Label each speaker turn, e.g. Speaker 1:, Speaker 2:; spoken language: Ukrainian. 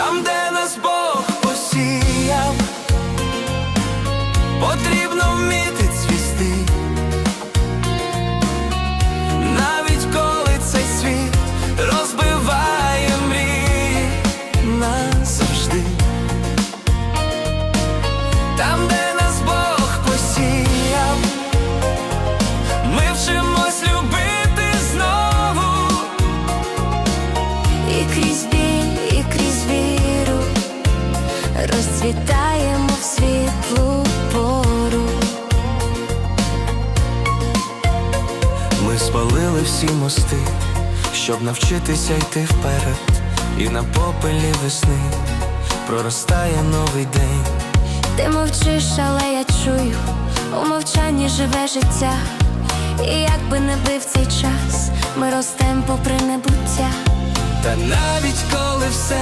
Speaker 1: там, де нас Бог посіяв, потрібно вміти цвісти, навіть коли цей світ розбиває мрії назавжди. Там, де
Speaker 2: розцвітаємо в світлу пору.
Speaker 1: Ми спалили всі мости, щоб навчитися йти вперед, і на попелі весни проростає новий день.
Speaker 2: Ти мовчиш, але я чую, у мовчанні живе життя. І як би не бив цей час, ми ростем попри небуття.
Speaker 1: Та навіть коли все